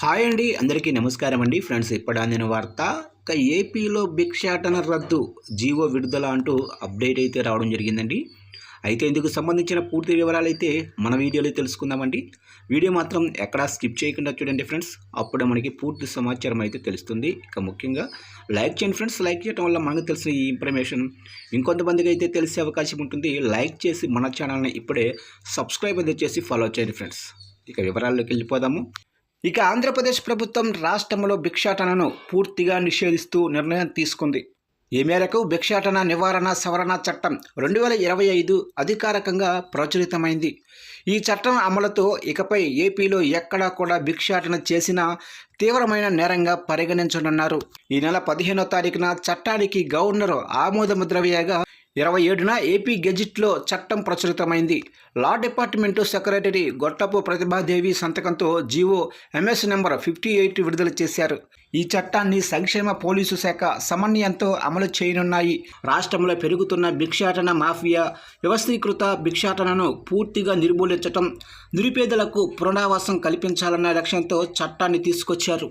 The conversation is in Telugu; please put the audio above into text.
హాయ్ అండి అందరికీ నమస్కారం అండి. ఫ్రెండ్స్ ఇప్పుడు అందిన వార్త. ఇక ఏపీలో భిక్షాటన రద్దు జీవో విడుదల అంటూ అప్డేట్ అయితే రావడం జరిగిందండి. అయితే ఇందుకు సంబంధించిన పూర్తి వివరాలు అయితే మన వీడియోలో తెలుసుకుందామండి. వీడియో మాత్రం ఎక్కడా స్కిప్ చేయకుండా చూడండి ఫ్రెండ్స్. అప్పుడే మనకి పూర్తి సమాచారం అయితే తెలుస్తుంది. ఇక ముఖ్యంగా లైక్ చేయండి ఫ్రెండ్స్. లైక్ చేయడం వల్ల మనకు తెలిసిన ఈ ఇన్ఫర్మేషన్ ఇంకొంతమందికి అయితే తెలిసే అవకాశం ఉంటుంది. లైక్ చేసి మన ఛానల్ని ఇప్పుడే సబ్స్క్రైబ్ అయితే చేసి ఫాలో చేయండి ఫ్రెండ్స్. ఇక వివరాల్లోకి వెళ్ళిపోదాము. ఇక ఆంధ్రప్రదేశ్ ప్రభుత్వం రాష్ట్రంలో భిక్షాటనను పూర్తిగా నిషేధిస్తూ నిర్ణయం తీసుకుంది. ఈ మేరకు భిక్షాటన నివారణ సవరణ చట్టం రెండు వేల ఇరవై ఐదు అధికారికంగా ప్రచురితమైంది. ఈ చట్టం అమలుతో ఇకపై ఏపీలో ఎక్కడా కూడా భిక్షాటన చేసినా తీవ్రమైన నేరంగా పరిగణించనున్నారు. ఈ నెల పదిహేనో తారీఖున చట్టానికి గవర్నర్ ఆమోదముద్ర వేయగా ఇరవై ఏడున ఏపీ గెజిట్లో చట్టం ప్రచురితమైంది. Law department secretary Gottapu Prathibha Devi సంతకంతో GO MS number fifty eight విడుదల చేశారు. ఈ చట్టాన్ని సంక్షేమ పోలీసు శాఖ సమన్వయంతో అమలు చేయనున్నాయి. రాష్ట్రంలో పెరుగుతున్న భిక్షాటన మాఫియా వ్యవస్థీకృత భిక్షాటనను పూర్తిగా నిర్మూలించటం నిరుపేదలకు పునరావాసం కల్పించాలన్న లక్ష్యంతో చట్టాన్ని తీసుకొచ్చారు.